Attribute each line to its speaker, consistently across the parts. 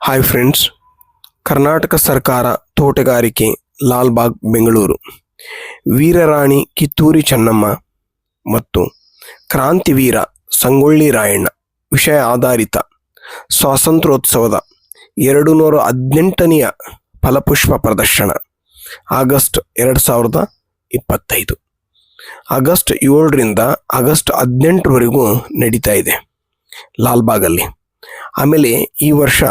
Speaker 1: Hi friends Karnataka ಸರ್ಕಾರ ತೋಟಗಾರಿಕೆ ಲಾಲ್ಬಾಗ್ ಬೆಂಗಳೂರು ವೀರರಾಣಿ ಕಿತ್ತೂರಿ ಚೆನ್ನಮ್ಮ ಮತ್ತು ಕ್ರಾಂತಿವೀರ ಸಂಗೊಳ್ಳಿ ರಾಯಣ್ಣ ವಿಷಯ ಆಧಾರಿತ ಸ್ವಾತಂತ್ರ್ಯೋತ್ಸವದ ಎರಡು ನೂರ ಹದಿನೆಂಟನೆಯ ಫಲಪುಷ್ಪ ಪ್ರದರ್ಶನ ಆಗಸ್ಟ್ ಎರಡು ಸಾವಿರದ ಇಪ್ಪತ್ತೈದು ಆಗಸ್ಟ್ ಏಳರಿಂದ ಆಗಸ್ಟ್ ಹದಿನೆಂಟರವರೆಗೂ ನಡೀತಾ ಇದೆ ಲಾಲ್ಬಾಗಲ್ಲಿ ಆಮೇಲೆ ಈ ವರ್ಷ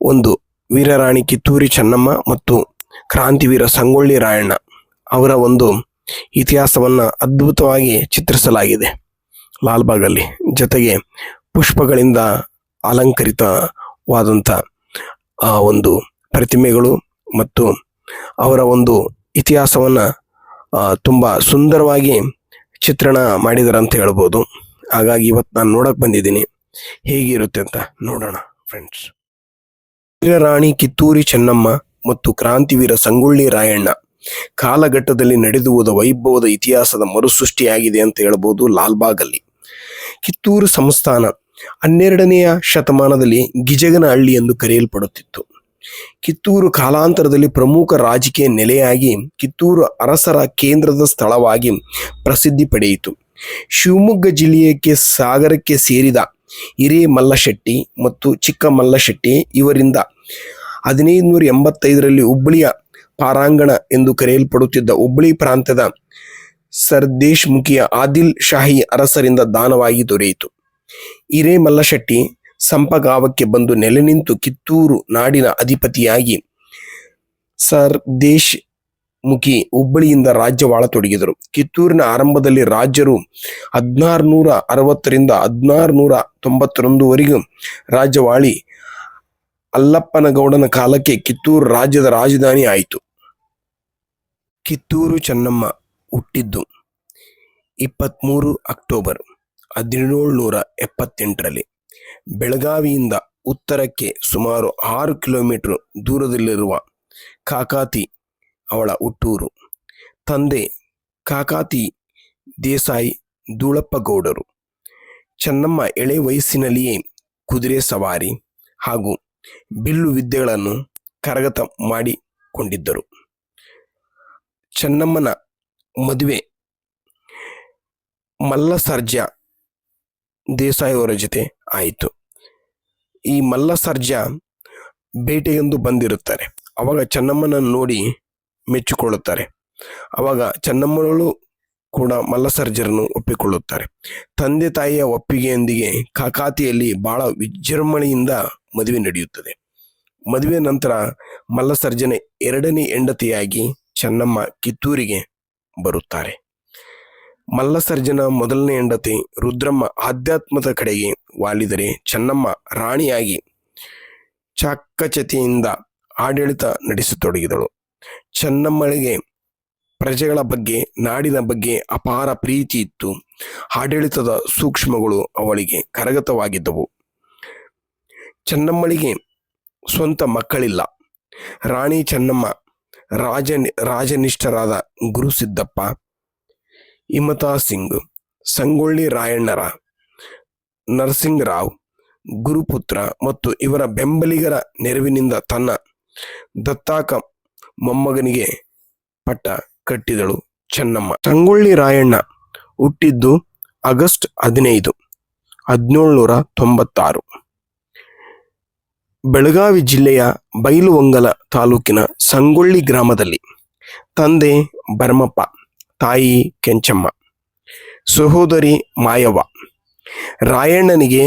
Speaker 1: ಒಂದು ವೀರರಾಣಿ ಕಿತ್ತೂರಿ ಚೆನ್ನಮ್ಮ ಮತ್ತು ಕ್ರಾಂತಿವೀರ ಸಂಗೊಳ್ಳಿ ರಾಯಣ್ಣ ಅವರ ಒಂದು ಇತಿಹಾಸವನ್ನು ಅದ್ಭುತವಾಗಿ ಚಿತ್ರಿಸಲಾಗಿದೆ. ಲಾಲ್ಬಾಗಲ್ಲಿ ಜೊತೆಗೆ ಪುಷ್ಪಗಳಿಂದ ಅಲಂಕರಿತವಾದಂಥ ಒಂದು ಪ್ರತಿಮೆಗಳು ಮತ್ತು ಅವರ ಒಂದು ಇತಿಹಾಸವನ್ನು ತುಂಬ ಸುಂದರವಾಗಿ ಚಿತ್ರಣ ಮಾಡಿದ್ದಾರೆ ಅಂತ ಹೇಳ್ಬೋದು. ಹಾಗಾಗಿ ಇವತ್ತು ನಾನು ನೋಡಕ್ಕೆ ಬಂದಿದ್ದೀನಿ. ಹೇಗಿರುತ್ತೆ ಅಂತ ನೋಡೋಣ ಫ್ರೆಂಡ್ಸ್ ವೀರರಾಣಿ ಕಿತ್ತೂರಿ ಚೆನ್ನಮ್ಮ ಮತ್ತು ಕ್ರಾಂತಿವೀರ ಸಂಗೊಳ್ಳಿ ರಾಯಣ್ಣ. ಕಾಲಘಟ್ಟದಲ್ಲಿ ನಡೆದು ಹೋದ ವೈಭವದ ಇತಿಹಾಸದ ಮರುಸೃಷ್ಟಿಯಾಗಿದೆ ಅಂತ ಹೇಳಬಹುದು ಲಾಲ್ಬಾಗಲ್ಲಿ. ಕಿತ್ತೂರು ಸಂಸ್ಥಾನ ಹನ್ನೆರಡನೆಯ ಶತಮಾನದಲ್ಲಿ ಗಿಜಗನಹಳ್ಳಿ ಎಂದು ಕರೆಯಲ್ಪಡುತ್ತಿತ್ತು. ಕಿತ್ತೂರು ಕಾಲಾಂತರದಲ್ಲಿ ಪ್ರಮುಖ ರಾಜಕೀಯ ನೆಲೆಯಾಗಿ ಕಿತ್ತೂರು ಅರಸರ ಕೇಂದ್ರದ ಸ್ಥಳವಾಗಿ ಪ್ರಸಿದ್ಧಿ ಪಡೆಯಿತು. ಶಿವಮೊಗ್ಗ ಜಿಲ್ಲೆಯಕ್ಕೆ ಸಾಗರಕ್ಕೆ ಸೇರಿದ ಹಿರೇ ಮಲ್ಲಶೆಟ್ಟಿ ಮತ್ತು ಚಿಕ್ಕ ಮಲ್ಲಶೆಟ್ಟಿ ಇವರಿಂದ ಹದಿನೈದು ನೂರ ಎಂಬತ್ತೈದರಲ್ಲಿ ಹುಬ್ಬಳ್ಳಿಯ ಪಾರಾಂಗಣ ಎಂದು ಕರೆಯಲ್ಪಡುತ್ತಿದ್ದ ಹುಬ್ಬಳ್ಳಿ ಪ್ರಾಂತ್ಯದ ಸರ್ದೇಶ್ಮುಖಿಯ ಆದಿಲ್ ಶಾಹಿ ಅರಸರಿಂದ ದಾನವಾಗಿ ದೊರೆಯಿತು. ಹಿರೇಮಲ್ಲಶೆಟ್ಟಿ ಸಂಪಗಾವಕ್ಕೆ ಬಂದು ನೆಲೆ ನಿಂತು ಕಿತ್ತೂರು ನಾಡಿನ ಅಧಿಪತಿಯಾಗಿ ಸರ್ದೇಶ್ ಮುಖಿ ಹುಬ್ಬಳ್ಳಿಯಿಂದ ರಾಜ್ಯವಾಳತೊಡಗಿದರು ಕಿತ್ತೂರಿನ ಆರಂಭದಲ್ಲಿ ರಾಜ್ಯರು ಹದಿನಾರು ನೂರ ಅರವತ್ತರಿಂದ ಹದಿನಾರು ನೂರ ತೊಂಬತ್ತರೊಂದುವರೆಗೂ ರಾಜ್ಯವಾಳಿ ಅಲ್ಲಪ್ಪನಗೌಡನ ಕಾಲಕ್ಕೆ ಕಿತ್ತೂರು ರಾಜ್ಯದ ರಾಜಧಾನಿ ಆಯಿತು. ಕಿತ್ತೂರು ಚೆನ್ನಮ್ಮ ಹುಟ್ಟಿದ್ದು ಇಪ್ಪತ್ತ್ಮೂರು ಅಕ್ಟೋಬರ್ ಹದಿನೇಳುನೂರ ಎಪ್ಪತ್ತೆಂಟರಲ್ಲಿ. ಬೆಳಗಾವಿಯಿಂದ ಉತ್ತರಕ್ಕೆ ಸುಮಾರು ಆರು ಕಿಲೋಮೀಟರ್ ದೂರದಲ್ಲಿರುವ ಕಾಕಾತಿ ಅವಳ ಹುಟ್ಟೂರು. ತಂದೆ ಕಾಕಾತಿ ದೇಸಾಯಿ ದೂಳಪ್ಪಗೌಡರು. ಚೆನ್ನಮ್ಮ ಎಳೆ ವಯಸ್ಸಿನಲ್ಲಿಯೇ ಕುದುರೆ ಸವಾರಿ ಹಾಗೂ ಬಿಲ್ಲು ವಿದ್ಯೆಗಳನ್ನು ಕರಗತ ಮಾಡಿಕೊಂಡಿದ್ದರು. ಚೆನ್ನಮ್ಮನ ಮದುವೆ ಮಲ್ಲಸರ್ಜ ದೇಸಾಯಿಯವರ ದೇಸಾಯಿ ಜೊತೆ ಆಯಿತು. ಈ ಮಲ್ಲಸರ್ಜ ಬೇಟೆಗೆಂದು ಬಂದಿರುತ್ತಾರೆ. ಅವಾಗ ಚೆನ್ನಮ್ಮನ ನೋಡಿ ಮೆಚ್ಚಿಕೊಳ್ಳುತ್ತಾರೆ. ಅವಾಗ ಚೆನ್ನಮ್ಮನಳು ಕೂಡ ಮಲ್ಲಸರ್ಜರನ್ನು ಒಪ್ಪಿಕೊಳ್ಳುತ್ತಾರೆ. ತಂದೆ ತಾಯಿಯ ಒಪ್ಪಿಗೆಯೊಂದಿಗೆ ಕಾಕಾತಿಯಲ್ಲಿ ಬಹಳ ವಿಜೃಂಭಣೆಯಿಂದ ಮದುವೆ ನಡೆಯುತ್ತದೆ. ಮದುವೆ ನಂತರ ಮಲ್ಲಸರ್ಜನೆ ಎರಡನೇ ಹೆಂಡತಿಯಾಗಿ ಚೆನ್ನಮ್ಮ ಕಿತ್ತೂರಿಗೆ ಬರುತ್ತಾರೆ. ಮಲ್ಲಸರ್ಜನ ಮೊದಲನೇ ಹೆಂಡತಿ ರುದ್ರಮ್ಮ ಆಧ್ಯಾತ್ಮದ ಕಡೆಗೆ ವಾಲಿದರೆ ಚೆನ್ನಮ್ಮ ರಾಣಿಯಾಗಿ ಚಾಕಚತೆಯಿಂದ ಆಡಳಿತ ನಡೆಸತೊಡಗಿದಳು. ಚೆನ್ನಮ್ಮಳಿಗೆ ಪ್ರಜೆಗಳ ಬಗ್ಗೆ, ನಾಡಿನ ಬಗ್ಗೆ ಅಪಾರ ಪ್ರೀತಿ ಇತ್ತು. ಆಡಳಿತದ ಸೂಕ್ಷ್ಮಗಳು ಅವಳಿಗೆ ಕರಗತವಾಗಿದ್ದವು. ಚೆನ್ನಮ್ಮಳಿಗೆ ಸ್ವಂತ ಮಕ್ಕಳಿಲ್ಲ. ರಾಣಿ ಚೆನ್ನಮ್ಮ ರಾಜ ರಾಜನಿಷ್ಠರಾದ ಗುರುಸಿದ್ದಪ್ಪ ಇಮತಾ ಸಿಂಗ್, ಸಂಗೊಳ್ಳಿ ರಾಯಣ್ಣರ ನರಸಿಂಗರಾವ್ ಗುರುಪುತ್ರ ಮತ್ತು ಇವರ ಬೆಂಬಲಿಗರ ನೆರವಿನಿಂದ ತನ್ನ ದತ್ತಾಕ ಮೊಮ್ಮಗನಿಗೆ ಪಟ್ಟ ಕಟ್ಟಿದಳು ಚೆನ್ನಮ್ಮ. ಸಂಗೊಳ್ಳಿ ರಾಯಣ್ಣ ಹುಟ್ಟಿದ್ದು ಆಗಸ್ಟ್ ಹದಿನೈದು, ಹದಿನೇಳು ನೂರ ತೊಂಬತ್ತಾರು. ಬೆಳಗಾವಿ ಜಿಲ್ಲೆಯ ಬೈಲುವಂಗಲ ತಾಲೂಕಿನ ಸಂಗೊಳ್ಳಿ ಗ್ರಾಮದಲ್ಲಿ ತಂದೆ ಭರಮಪ್ಪ ತಾಯಿ ಕೆಂಚಮ್ಮ, ಸಹೋದರಿ ಮಾಯವ್ವ, ರಾಯಣ್ಣನಿಗೆ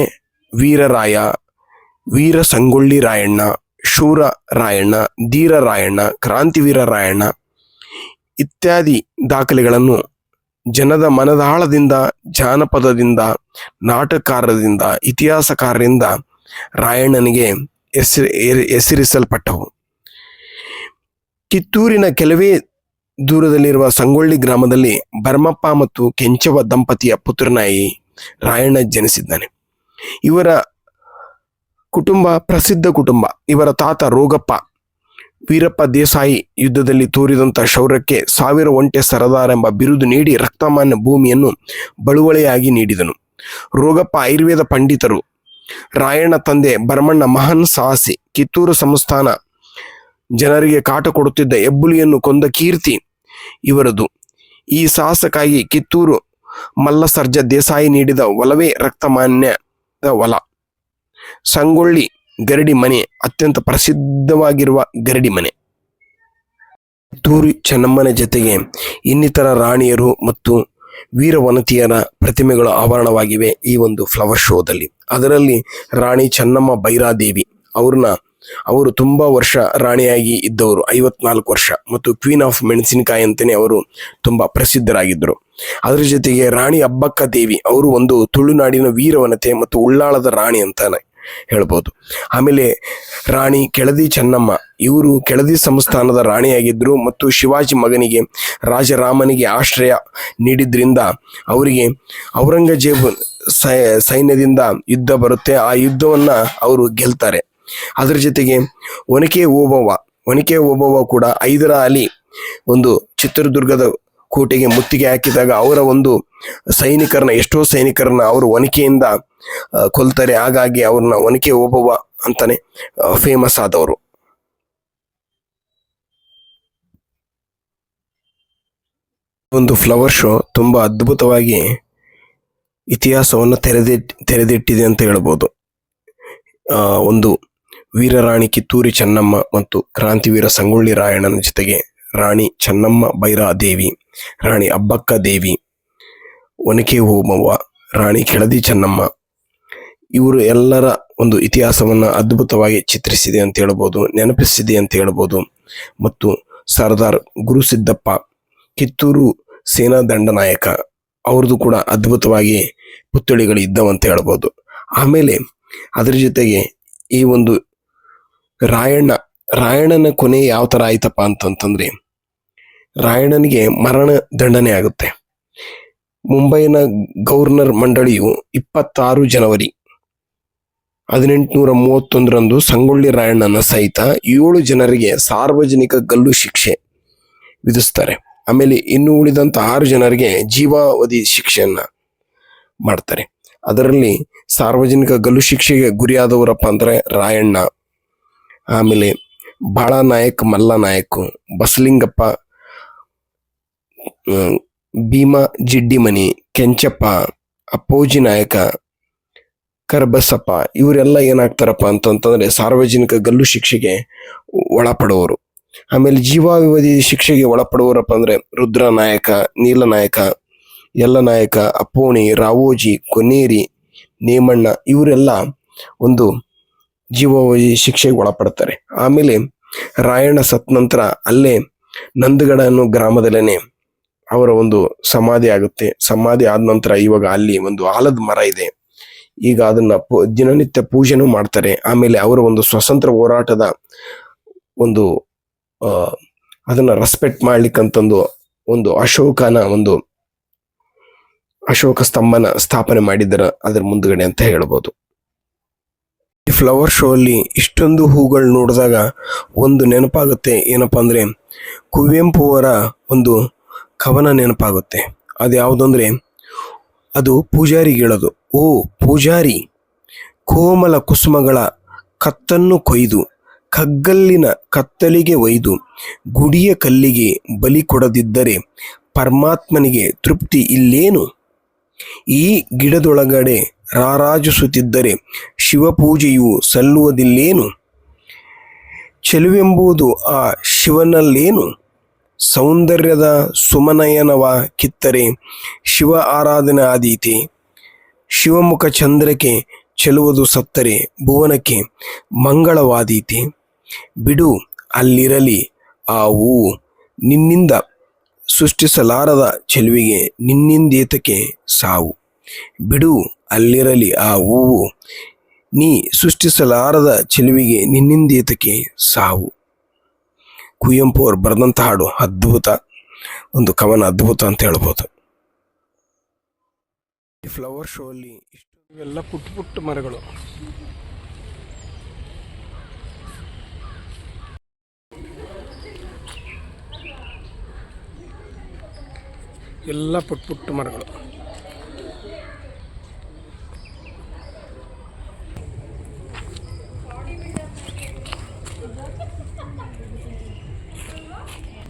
Speaker 1: ವೀರರಾಯ, ವೀರ ಸಂಗೊಳ್ಳಿ ರಾಯಣ್ಣ, ಶೂರ ರಾಯಣ್ಣ, ಧೀರ ರಾಯಣ್ಣ, ಕ್ರಾಂತಿವೀರ ರಾಯಣ್ಣ ಇತ್ಯಾದಿ ದಾಖಲೆಗಳನ್ನು ಜನದ ಮನದಾಳದಿಂದ, ಜಾನಪದದಿಂದ ನಾಟಕಾರರಿಂದ ಇತಿಹಾಸಕಾರರಿಂದ ರಾಯಣ್ಣನಿಗೆ ಹೆಸರಿ ಹೆಸರಿಸಲ್ಪಟ್ಟವು. ಕಿತ್ತೂರಿನ ಕೆಲವೇ ದೂರದಲ್ಲಿರುವ ಸಂಗೊಳ್ಳಿ ಗ್ರಾಮದಲ್ಲಿ ಭರಮಪ್ಪ ಮತ್ತು ಕೆಂಚವ ದಂಪತಿಯ ಪುತ್ರನಾಯಿ ರಾಯಣ್ಣ ಜನಿಸಿದ್ದಾನೆ. ಇವರ ಕುಟುಂಬ ಪ್ರಸಿದ್ಧ ಕುಟುಂಬ. ಇವರ ತಾತ ರೋಗಪ್ಪ ವೀರಪ್ಪ ದೇಸಾಯಿ ಯುದ್ಧದಲ್ಲಿ ತೋರಿದಂಥ ಶೌರ್ಯಕ್ಕೆ ಸಾವಿರ ಒಂಟೆ ಸರದಾರ ಎಂಬ ಬಿರುದು ನೀಡಿ ರಕ್ತಮಾನ್ಯ ಭೂಮಿಯನ್ನು ಬಳುವಳಿಯಾಗಿ ನೀಡಿದನು. ರೋಗಪ್ಪ ಆಯುರ್ವೇದ ಪಂಡಿತರು ರಾಯಣ್ಣ ತಂದೆ ಭರಮಣ್ಣ ಮಹಾನ್ ಸಾಹಸಿ, ಕಿತ್ತೂರು ಸಂಸ್ಥಾನ. ಜನರಿಗೆ ಕಾಟ ಕೊಡುತ್ತಿದ್ದ ಹೆಬ್ಬುಲಿಯನ್ನು ಕೊಂದ ಕೀರ್ತಿ ಇವರದು. ಈ ಸಾಹಸಕ್ಕಾಗಿ ಕಿತ್ತೂರು ಮಲ್ಲಸರ್ಜ ದೇಸಾಯಿ ನೀಡಿದ ಒಲವೇ ರಕ್ತಮಾನ್ಯದ ಒಲ. ಸಂಗೊಳ್ಳಿ ಗರಡಿ ಮನೆ, ಅತ್ಯಂತ ಪ್ರಸಿದ್ಧವಾಗಿರುವ ಗರಡಿ ಮನೆ. ಕಿತ್ತೂರು ಚೆನ್ನಮ್ಮನ ಜೊತೆಗೆ ಇನ್ನಿತರ ರಾಣಿಯರು ಮತ್ತು ವೀರವನತಿಯರ ಪ್ರತಿಮೆಗಳು ಆವರಣವಾಗಿವೆ ಈ ಒಂದು ಫ್ಲವರ್ ಶೋದಲ್ಲಿ ಅದರಲ್ಲಿ ರಾಣಿ ಚೆನ್ನಮ್ಮ ಬೈರಾದೇವಿ ಅವ್ರನ್ನ, ಅವರು ತುಂಬ ವರ್ಷ ರಾಣಿಯಾಗಿ ಇದ್ದವರು, ಐವತ್ನಾಲ್ಕು ವರ್ಷ. ಮತ್ತು ಕ್ವೀನ್ ಆಫ್ ಮೆಣಸಿನಕಾಯಿ ಅಂತಲೇ ಅವರು ತುಂಬ ಪ್ರಸಿದ್ಧರಾಗಿದ್ದರು. ಅದರ ಜೊತೆಗೆ ರಾಣಿ ಅಬ್ಬಕ್ಕ ದೇವಿ ಅವರು ಒಂದು ತುಳುನಾಡಿನ ವೀರವನತೆ ಮತ್ತು ಉಳ್ಳಾಳದ ರಾಣಿ ಅಂತಾನೆ. ಹೇಳ್ಬೋದು. ಆಮೇಲೆ ರಾಣಿ ಕೆಳದಿ ಚೆನ್ನಮ್ಮ, ಇವರು ಕೆಳದಿ ಸಂಸ್ಥಾನದ ರಾಣಿಯಾಗಿದ್ದರು ಮತ್ತು ಶಿವಾಜಿ ಮಗನಿಗೆ, ರಾಜರಾಮನಿಗೆ ಆಶ್ರಯ ನೀಡಿದ್ರಿಂದ ಅವರಿಗೆ ಔರಂಗಜೇಬ್ ಸೈನ್ಯದಿಂದ ಯುದ್ಧ ಬರುತ್ತೆ. ಆ ಯುದ್ಧವನ್ನು ಅವರು ಗೆಲ್ತಾರೆ. ಅದರ ಜೊತೆಗೆ ಒನಕೆ ಓಬವ್ವ ಒನಕೆ ಓಬವ್ವ ಕೂಡ ಐದರ ಅಲಿ ಒಂದು ಚಿತ್ರದುರ್ಗದ ಕೋಟೆಗೆ ಮುತ್ತಿಗೆ ಹಾಕಿದಾಗ ಅವರ ಒಂದು ಸೈನಿಕರನ್ನ, ಎಷ್ಟೋ ಸೈನಿಕರನ್ನ ಅವರು ಒನಕೆಯಿಂದ ಕೊಲ್ತಾರೆ. ಹಾಗಾಗಿ ಅವ್ರನ್ನ ಒನಕೆ ಓಬವ್ವ ಅಂತಾನೆ ಫೇಮಸ್ ಆದವರು. ಒಂದು ಫ್ಲವರ್ ಶೋ ತುಂಬ ಅದ್ಭುತವಾಗಿ ಇತಿಹಾಸವನ್ನು ತೆರೆದಿಟ್ ತೆರೆದಿಟ್ಟಿದೆ ಅಂತ ಹೇಳ್ಬೋದು. ಒಂದು ವೀರರಾಣಿ ಕಿತ್ತೂರಿ ಚೆನ್ನಮ್ಮ ಮತ್ತು ಕ್ರಾಂತಿವೀರ ಸಂಗೊಳ್ಳಿ ರಾಯಣ್ಣನ ಜೊತೆಗೆ ರಾಣಿ ಚೆನ್ನಮ್ಮ ಬೈರಾ ದೇವಿ ರಾಣಿ ಅಬ್ಬಕ್ಕ ದೇವಿ, ಒನಕೆ ಓಮವ್ವ ರಾಣಿ ಕೆಳದಿ ಚೆನ್ನಮ್ಮ ಇವರು ಎಲ್ಲರ ಒಂದು ಇತಿಹಾಸವನ್ನ ಅದ್ಭುತವಾಗಿ ಚಿತ್ರಿಸಿದೆ ಅಂತ ಹೇಳ್ಬೋದು, ನೆನಪಿಸಿದೆ ಅಂತ ಹೇಳ್ಬೋದು. ಮತ್ತು ಸರ್ದಾರ್ ಗುರುಸಿದ್ದಪ್ಪ ಕಿತ್ತೂರು ಸೇನಾ ದಂಡನಾಯಕ ಅವ್ರದ್ದು ಕೂಡ ಅದ್ಭುತವಾಗಿ ಪುತ್ಥಳಿಗಳು ಇದ್ದವಂತ ಹೇಳ್ಬೋದು. ಆಮೇಲೆ ಅದರ ಜೊತೆಗೆ ಈ ಒಂದು ರಾಯಣ್ಣ, ರಾಯಣ್ಣನ ಕೊನೆ ಯಾವ ಥರ ಆಯ್ತಪ್ಪ ಅಂತಂತಂದ್ರೆ, ರಾಯಣ್ಣನಿಗೆ ಮರಣ ದಂಡನೆ ಆಗುತ್ತೆ. ಮುಂಬೈನ ಗವರ್ನರ್ ಮಂಡಳಿಯು ಇಪ್ಪತ್ತಾರು ಜನವರಿ ಹದಿನೆಂಟುನೂರ ಮೂವತ್ತೊಂದರಂದು ಸಂಗೊಳ್ಳಿ ರಾಯಣ್ಣನ ಸಹಿತ ಏಳು ಜನರಿಗೆ ಸಾರ್ವಜನಿಕ ಗಲ್ಲು ಶಿಕ್ಷೆ ವಿಧಿಸ್ತಾರೆ. ಆಮೇಲೆ ಇನ್ನು ಉಳಿದಂತ ಆರು ಜನರಿಗೆ ಜೀವಾವಧಿ ಶಿಕ್ಷೆಯನ್ನ ಮಾಡ್ತಾರೆ. ಅದರಲ್ಲಿ ಸಾರ್ವಜನಿಕ ಗಲ್ಲು ಶಿಕ್ಷೆಗೆ ಗುರಿಯಾದವರಪ್ಪ ಅಂದ್ರೆ ರಾಯಣ್ಣ, ಆಮೇಲೆ ಬಾಳ ನಾಯಕ್ ಮಲ್ಲ ನಾಯಕ್ ಬಸಲಿಂಗಪ್ಪ ಭೀಮ, ಜಿಡ್ಡಿಮನಿ, ಕೆಂಚಪ್ಪ, ಅಪ್ಪೋಜಿ ನಾಯಕ ಕರ್ಬಸಪ್ಪ ಇವರೆಲ್ಲ ಏನಾಗ್ತಾರಪ್ಪ ಅಂತಂತಂದ್ರೆ ಸಾರ್ವಜನಿಕ ಗಲ್ಲು ಶಿಕ್ಷೆಗೆ ಒಳಪಡುವರು ಆಮೇಲೆ ಜೀವಾವಧಿ ಶಿಕ್ಷೆಗೆ ಒಳಪಡುವರಪ್ಪ ಅಂದ್ರೆ ರುದ್ರ ನಾಯಕ ನೀಲನಾಯಕ ಯಲ್ಲನಾಯಕ ಅಪ್ಪೋಣಿ, ರಾವೋಜಿ, ಕೊನೇರಿ, ನೇಮಣ್ಣ, ಇವರೆಲ್ಲ ಒಂದು ಜೀವಾವಧಿ ಶಿಕ್ಷೆಗೆ ಒಳಪಡ್ತಾರೆ. ಆಮೇಲೆ ರಾಯಣ್ಣ ಸತ್ ನಂತರ ಅಲ್ಲೇ ನಂದಗಡ ಅನ್ನೋ ಗ್ರಾಮದಲ್ಲೇನೆ ಅವರ ಒಂದು ಸಮಾಧಿ ಆಗುತ್ತೆ. ಸಮಾಧಿ ಆದ ನಂತರ ಇವಾಗ ಅಲ್ಲಿ ಒಂದು ಆಲದ ಮರ ಇದೆ. ಈಗ ಅದನ್ನ ದಿನನಿತ್ಯ ಪೂಜೆನೂ ಮಾಡ್ತಾರೆ. ಆಮೇಲೆ ಅವರ ಒಂದು ಸ್ವತಂತ್ರ ಹೋರಾಟದ ಒಂದು ಅದನ್ನು ರೆಸ್ಪೆಕ್ಟ್ ಮಾಡ್ಲಿಕ್ಕಂತಂದು ಒಂದು ಅಶೋಕನ ಒಂದು ಅಶೋಕ ಸ್ತಂಭನ ಸ್ಥಾಪನೆ ಮಾಡಿದ್ದರ ಅದ್ರ ಮುಂದ್ಗಡೆ ಅಂತ ಹೇಳ್ಬೋದು. ಈ ಫ್ಲವರ್ ಶೋ ಅಲ್ಲಿ ಇಷ್ಟೊಂದು ಹೂಗಳು ನೋಡಿದಾಗ ಒಂದು ನೆನಪಾಗುತ್ತೆ. ಏನಪ್ಪಾ ಅಂದ್ರೆ ಕುವೆಂಪು ಅವರ ಒಂದು ಕವನ ನೆನಪಾಗುತ್ತೆ. ಅದು ಯಾವುದಂದ್ರೆ ಅದು ಪೂಜಾರಿಗಳದು. ಓ ಪೂಜಾರಿ, ಕೋಮಲ ಕುಸುಮಗಳ ಕತ್ತನ್ನು ಕೊಯ್ದು, ಕಗ್ಗಲ್ಲಿನ ಕತ್ತಲಿಗೆ ಒಯ್ದು, ಗುಡಿಯ ಕಲ್ಲಿಗೆ ಬಲಿ ಕೊಡದಿದ್ದರೆ ಪರಮಾತ್ಮನಿಗೆ ತೃಪ್ತಿ ಇಲ್ಲೇನು? ಈ ಗಿಡದೊಳಗಡೆ ರಾರಾಜಿಸುತ್ತಿದ್ದರೆ ಶಿವಪೂಜೆಯು ಸಲ್ಲುವುದಿಲ್ಲೇನು? ಚೆಲುವೆಂಬುದು ಆ ಶಿವನಲ್ಲೇನು? ಸೌಂದರ್ಯದ ಸುಮನಯನವ ಕಿತ್ತರೆ ಶಿವ ಆರಾಧನೆ ಆದೀತೆ. ಶಿವಮುಖ ಚಂದ್ರಕ್ಕೆ ಚೆಲುವುದು ಸತ್ತರೆ, ಭುವನಕ್ಕೆ ಮಂಗಳವಾದೀತೆ. ಬಿಡು, ಅಲ್ಲಿರಲಿ, ಆ ಹೂವು ನಿನ್ನಿಂದ ಸೃಷ್ಟಿಸಲಾರದ ಚೆಲುವಿಗೆ, ನಿನ್ನಿಂದೇತಕ್ಕೆ ಸಾವು. ಬಿಡು, ಅಲ್ಲಿರಲಿ, ಆ ಹೂವು ನೀ ಸೃಷ್ಟಿಸಲಾರದ ಚೆಲುವಿಗೆ, ನಿನ್ನಿಂದೇತಕ್ಕೆ ಸಾವು. ಕುವೆಂಪು ಅವರು ಬರೆದಂಥ ಹಾಡು ಅದ್ಭುತ. ಒಂದು ಕವನ ಅದ್ಭುತ ಅಂತ ಹೇಳ್ಬೋದು. ಫ್ಲವರ್ ಶೋ ಅಲ್ಲಿ ಇಷ್ಟು ಎಲ್ಲ ಪುಟ್ಟ ಪುಟ್ಟ ಮರಗಳು. ಎಲ್ಲ ಪುಟ್ಟ ಪುಟ್ಟ ಮರಗಳು. Oh, man.